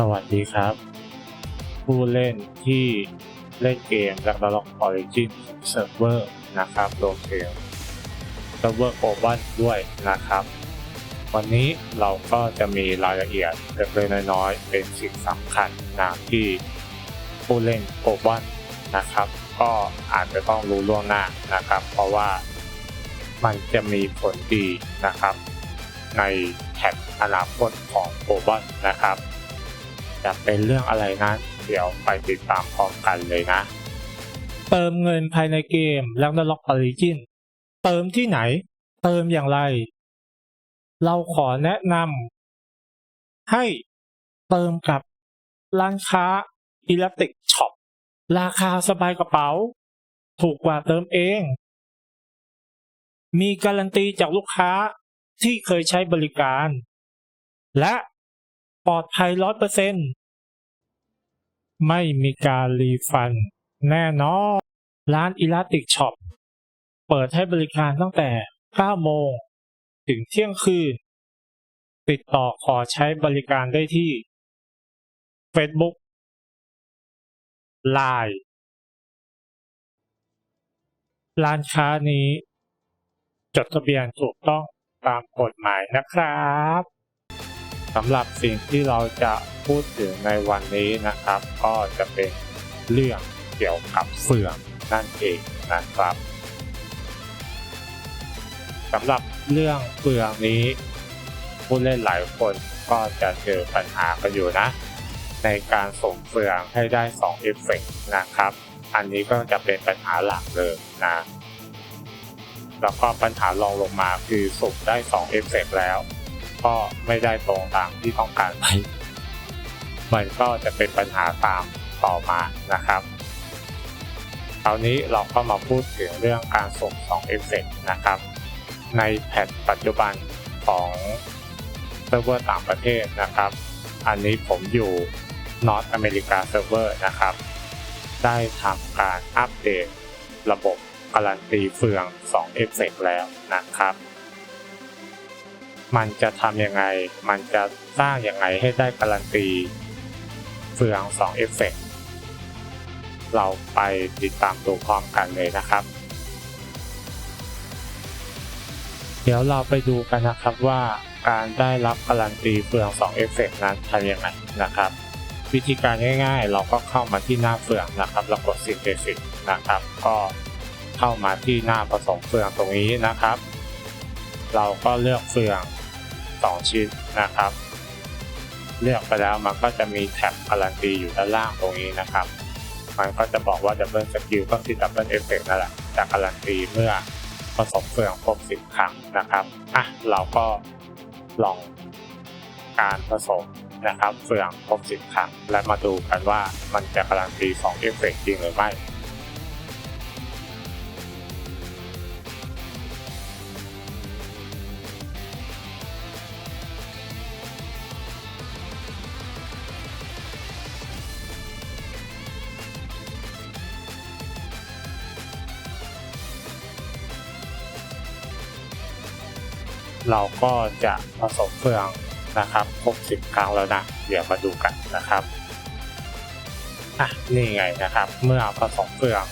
สวัสดีครับ ผู้เล่นที่เล่นเกม r a g n a r o k Origin Server นะครับรวมถึง Server Global ด้วยนะครับ วันนี้เราก็จะมีรายละเอียดเล็กๆน้อยๆ เป็นสิ่งสำคัญนะที่ผู้เล่น Global นะครับ ก็อาจจะต้องรู้ล่วงหน้านะครับ เพราะว่ามันจะมีผลดีนะครับ ในแท็บอนาคตของ Global นะครับ จะเป็นเรื่องอะไรนั้นเดี๋ยวไปติดตามพร้อมกันเลยนะ เติมเงินภายในเกม r a g n a r o k Origin เติมที่ไหน เติมอย่างไร เราขอแนะนำให้เติมกับร้านค้า Electric Shop ราคาสบายกระเป๋า ถูกกว่าเติมเอง มีการันตีจากลูกค้าที่เคยใช้บริการ และ ปลอดภัยร้อยเปอร์เซ็นไม่มีการรีฟัน แน่นอนร้าน Elastic Shop เปิดให้บริการตั้งแต่ 9 โมง ถึงเที่ยงคืน ติดต่อขอใช้บริการได้ที่ Facebook Line ร้านค้านี้ จดทะเบียนถูกต้องตามกฎหมายนะครับ สำหรับสิ่งที่เราจะพูดถึงในวันนี้นะครับ ก็จะเป็นเรื่องเกี่ยวกับเฟืองนั่นเองนะครับสำหรับเรื่องเฟืองนี้ ผู้เล่นหลายคนก็จะเจอปัญหากันอยู่นะ ในการส่งเฟืองให้ได้2เอฟเฟกต์นะครับ อันนี้ก็จะเป็นปัญหาหลักเลยนะแล้วก็ปัญหารองลงมาคือส่งได้2เอฟเฟกต์แล้ว ก็ไม่ได้ตรงตามที่ต้องการไปมันก็จะเป็นปัญหาตามต่อมานะครับคราวนี้เราก็มาพูดถึงเรื่องการส่ง2เอฟเฟกนะครับ ในแพทปัจจุบันของเซิร์ฟเวอร์ต่างประเทศนะครับ อันนี้ผมอยู่นอตอเมริกาเซิร์ฟเวอร์นะครับ ได้ทำการอัปเดตระบบการันตีเฟือง2เอฟเฟกแล้วนะครับ มันจะทำยังไง มันจะสร้างยังไงให้ได้การันตีเฟือง2เอฟเฟกเราไปติดตามดูพร้อมกันเลยนะครับ เดี๋ยวเราไปดูกันนะครับว่าการได้รับการันตีเฟือง2เอฟเฟกนั้นทำยังไงนะครับ วิธีการง่ายๆ เราก็เข้ามาที่หน้าเฟืองนะครับแล้วกด Synthesis นะครับ ก็เข้ามาที่หน้าผสมเฟืองตรงนี้นะครับ เราก็เลือกเฟือง2ชิ้นนะครับ เลือกไปแล้วมันก็จะมีแท็บการันตีอยู่ด้านล่างตรงนี้นะครับ มันก็จะบอกว่า Double Skill ก็คือ Double Effect นั่นแหละจะการันตีเมื่อผสมเฟืองครบ10 ครั้งนะครับอะเราก็ลองการผสมนะครับ เฟืองครบ10 ครั้ง และมาดูกันว่ามันจะการันตี2 Effect จริงหรือไม่ เราก็จะผสมเฟืองนะครับครบ10 ครั้งแล้วนะ เดี๋ยวมาดูกันนะครับอะนี่ไงนะครับ เมื่อผสมเฟือง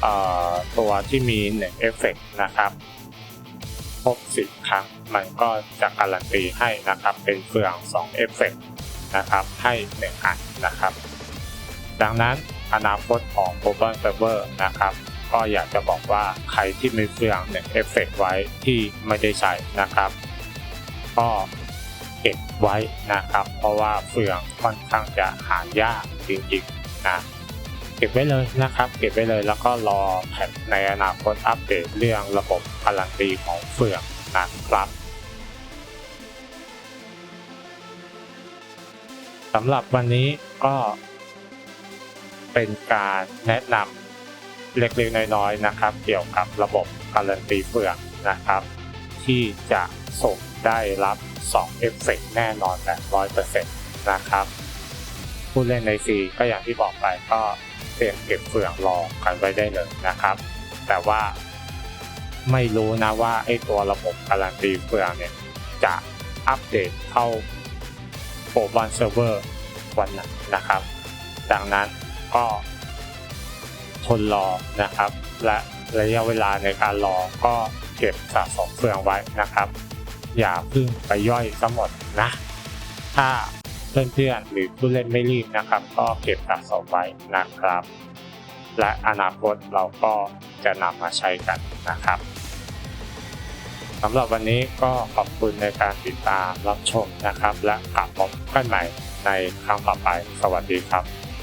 เอ่อตัวที่มี1เอฟเฟกนะครับครบ10 ครั้ง มันก็จะการันตีให้นะครับ เป็นเฟือง2เอฟเฟกนะครับ ให้1อันนะครับ ดังนั้นอนาคตของ Global Server นะครับ ก็อยากจะบอกว่าใครที่มีเฟืองเนี่ยเอฟเฟกไว้ที่ไม่ได้ใช้นะครับ ก็เก็บไว้นะครับ เพราะว่าเฟืองค่อนข้างจะหายากจริงๆนะเก็บไว้เลยนะครับ เก็บไว้เลยแล้วก็รอแพทในอนาคตอัปเดตเรื่องระบบการันตีของเฟืองนะครับสำหรับวันนี้ก็เป็นการแนะนำ เล็กๆน้อยๆนะครับ เกี่ยวกับระบบการันตีเฟืองนะครับ ที่จะส่งได้รับ2เอฟเฟกแน่นอนและ100%นะครับผู้เล่นในซีก็อย่างที่บอกไปก็เตรียมเก็บเฟืองรอกันไว้ได้เลยนะครับ แต่ว่าไม่รู้นะว่าไอ้ตัวระบบการันตีเฟืองเนี่ยจะอัปเดตเข้าโป Global Server วันนั้นนะครับ ดังนั้นก็ ทนรอนะครับ และระยะเวลาในการรอก็เก็บสะสมเฟืองไว้นะครับ อย่าเพึ่งไปย่อยซะหมดนะ ถ้าเพื่อนๆหรือผู้เล่นไม่รีบนะครับ ก็เก็บสะสมไว้นะครับ และอนาคตเราก็จะนำมาใช้กันนะครับสำหรับวันนี้ก็ขอบคุณในการติดตามรับชมนะครับ และกลับพบกันใหม่ในครั้งต่อไป สวัสดีครับ